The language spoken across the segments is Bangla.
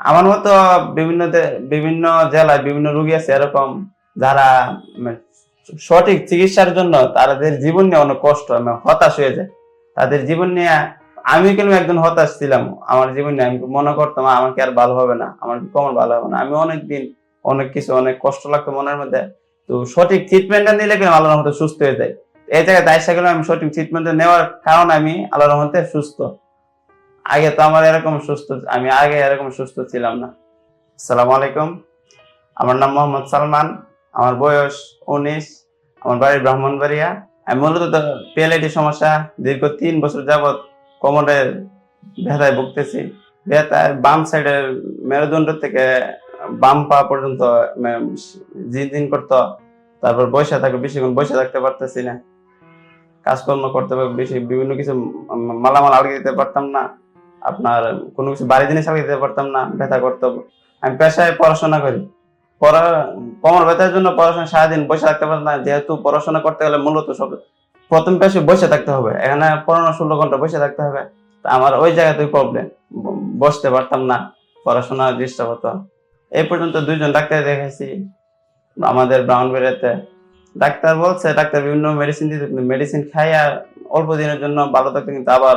আমার মতো বিভিন্ন বিভিন্ন জেলায় বিভিন্ন রোগী আছে, এরকম যারা মানে সঠিক চিকিৎসার জন্য তাদের জীবন নিয়ে অনেক কষ্ট হতাশ হয়ে যায় তাদের জীবন নিয়ে আমি কিন্তু একজন হতাশ ছিলাম? আমার জীবন নিয়ে আমি মনে করতাম আমার কি আর ভালো হবে না, আমার কি কমর ভালো হবে না। আমি অনেক দিন অনেক কিছু, অনেক কষ্ট লাগতো মনের মধ্যে। তো সঠিক ট্রিটমেন্টটা নিলে কিন্তু আল্লাহর মতো সুস্থ হয়ে যায় এই জায়গায় গেলে আমি সঠিক ট্রিটমেন্টটা নেওয়ার কারণে আমি আল্লাহর মধ্যে সুস্থ। আগে তো আমার এরকম সুস্থ আমি আগে এরকম সুস্থ ছিলাম না। আসসালামু আলাইকুম। আমার নাম মোহাম্মদ সালমান। আমার বয়স উনিশ। আমার বাড়ি ব্রাহ্মণবাড়িয়া। আমি মূলত পিএলআইডি সমস্যা দীর্ঘ তিন বছর যাবৎ কোমরের ব্যথায় ভুগতেছি। ব্যথায় বাম সাইডের মেরুদণ্ড থেকে বাম পা পর্যন্ত জিন করতো। তারপর বসে থাকবে বেশিক্ষণ বসে থাকতে পারতেছি না। কাজকর্ম করতে বেশি বিভিন্ন কিছু মালামাল আলগে দিতে পারতাম না। আপনার কোনো কিছু বাড়ি জিনিস আলগে দিতে পারতাম না, ব্যথা করতো। আমি পেশায় পড়াশোনা করি। পড়া, কোমর ব্যথার জন্য পড়াশোনা সারাদিন বসে থাকতে পারতাম না। যেহেতু পড়াশোনা করতে গেলে মূলত সব, প্রথম পেশে বসে থাকতে হবে। এখানে পড়ানো ষোলো ঘণ্টা বসে থাকতে হবে। তা আমার ওই জায়গাতেই প্রবলেম বসতে পারতাম না। পড়াশোনা ডিস্টার্ব হতো এই পর্যন্ত দুইজন ডাক্তার দেখেছি। আমাদের ব্রাউনবেরিয়াতে ডাক্তার বলছে, ডাক্তার, বিভিন্ন মেডিসিন দিতে মেডিসিন খাইয়া অল্প দিনের জন্য ভালো থাকতো। কিন্তু আবার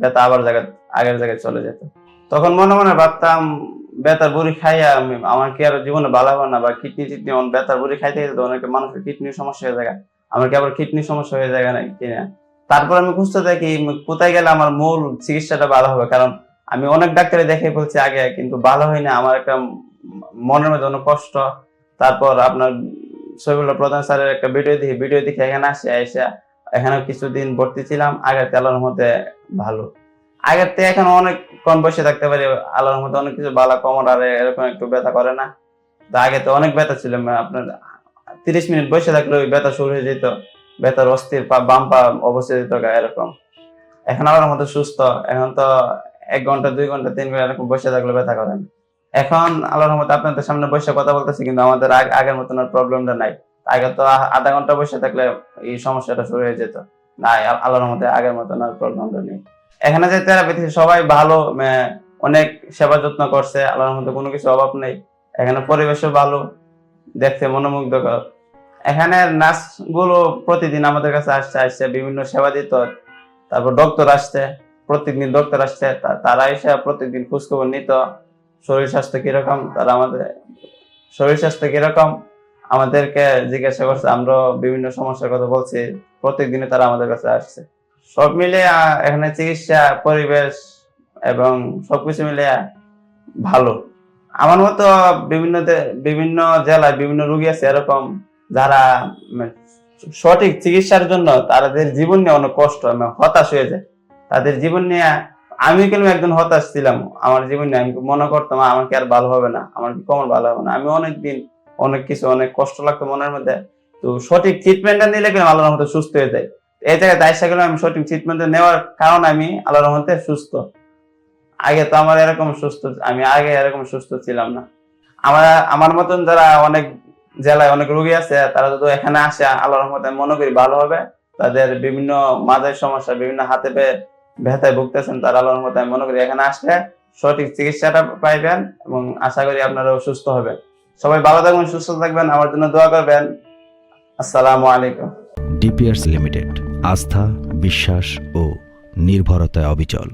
ব্যথা আবার জায়গা আগের জায়গায় চলে যেত। তখন মনে মনে ভাবতাম ব্যথার বুড়ি খাইয়া আমি আমার কি আর জীবনে ভালো হবে না বা কিডনি টিডনি ব্যথার বুড়ি খাইতে গেলে তো অনেকে মানুষের কিডনির সমস্যা হয়ে যায়। আমার কি আবার কিডনির সমস্যা হয়ে যায় না কিনা তারপর আমি খুঁজতে থাকি কোথায় গেলে আমার মূল চিকিৎসাটা ভালো হবে? কারণ আমি অনেক ডাক্তারে দেখে বলছি আগে, কিন্তু ভালো হয় না। আমার একটা মনের মধ্যে অনেক কষ্ট। তারপর আপনার শহীদুল্লাহ প্রধান স্যারের একটা ভিডিও দেখি, ভিডিও দেখে এখানে আসে, এসে এখানে কিছুদিন ভর্তি ছিলাম, আগের তেলার মধ্যে ভালো। আগের থেকে এখন অনেক কম বসে থাকতে পারি আলোর মধ্যে অনেক কিছু বালা কমর আর এরকম একটু ব্যথা করে না। তো আগে তো অনেক ব্যথা ছিল মানে আপনার তিরিশ মিনিট বসে থাকলে ওই ব্যথা শুরু হয়ে যেত, ব্যথার অস্থির পা, বাম পা অবস্থা যেত এরকম। এখন আমার মতো সুস্থ, এখন তো এক ঘণ্টা, দুই ঘণ্টা, তিন ঘণ্টা এরকম বসে থাকলে ব্যথা করে না। এখন আল্লাহর মতো আপনাদের সামনে বসে কথা বলতেছি, কিন্তু আমাদের আগের মতন আর প্রবলেমটা নাই। আগে তো আধা ঘণ্টা বসে থাকলে এই সমস্যাটা শুরু হয়ে যেত। না আল্লাহর মতো আগের মতন আর প্রবলেমটা নেই। এখানে যে থেরাপি সবাই ভালো অনেক সেবা যত্ন করছে, আল্লাহর মধ্যে কোনো কিছু অভাব নেই। এখানে পরিবেশও ভালো, দেখতে মনোমুগ্ধকর। এখানে নার্সগুলো প্রতিদিন আমাদের কাছে আসছে আসছে, বিভিন্ন সেবা দিত। তারপর ডক্টর আসছে, প্রত্যেকদিন ডক্টর আসছে তারা এসে প্রত্যেকদিন খোঁজখবর নিত। শরীর স্বাস্থ্য কীরকম? তারা আমাদের, শরীর স্বাস্থ্য কীরকম? আমাদেরকে জিজ্ঞাসা করছে আমরা বিভিন্ন সমস্যার কথা বলছি প্রত্যেকদিনে তারা আমাদের কাছে আসছে। সব মিলে এখানে চিকিৎসা, পরিবেশ এবং সবকিছু মিলে ভালো। আমার মতো বিভিন্ন বিভিন্ন জেলায় বিভিন্ন রুগী আছে, এরকম যারা সঠিক চিকিৎসার জন্য তাদের জীবন নিয়ে অনেক কষ্ট হতাশ হয়ে যায় তাদের জীবন নিয়ে আমি কিন্তু একজন হতাশ ছিলাম? আমার জীবন নিয়ে আমি মনে করতাম, আমার কি আর ভালো হবে না? আমার কি কমর ভালো হবে না? আমি অনেক দিন অনেক কিছু, অনেক কষ্ট লাগতো মনের মধ্যে। তো সঠিক ট্রিটমেন্টটা নিলে কিন্তু আল্লাহর মতো সুস্থ হয়ে যায়। এই জায়গায় দায়সা গেলে আমি, সঠিক ট্রিটমেন্ট নেওয়ার কারণে আমি আল্লাহর রহমতে সুস্থ। আগে তো আমার এরকম সুস্থ, আমি আগে এরকম সুস্থ ছিলাম না। আমার আমার মতন যারা অনেক জেলায় অনেক রোগী আছে, তারা যদি এখানে আসে, আল্লাহর রহমতে মনে করি ভালো হবে। তাদের বিভিন্ন মাঝের সমস্যা, বিভিন্ন হাতে পেয়ে ব্যথায় ভুগতেছেন, তারা আল্লাহর রহমতে আমি মনে করি এখানে আসলে সঠিক চিকিৎসাটা পাইবেন এবং আশা করি আপনারাও সুস্থ হবেন। সবাই ভালো থাকবেন, সুস্থ থাকবেন, আমার জন্য দোয়া করবেন। আসসালামু আলাইকুম। ডিপিআরস লিমিটেড, আস্থা, বিশ্বাস ও নির্ভরতায় অবিচল।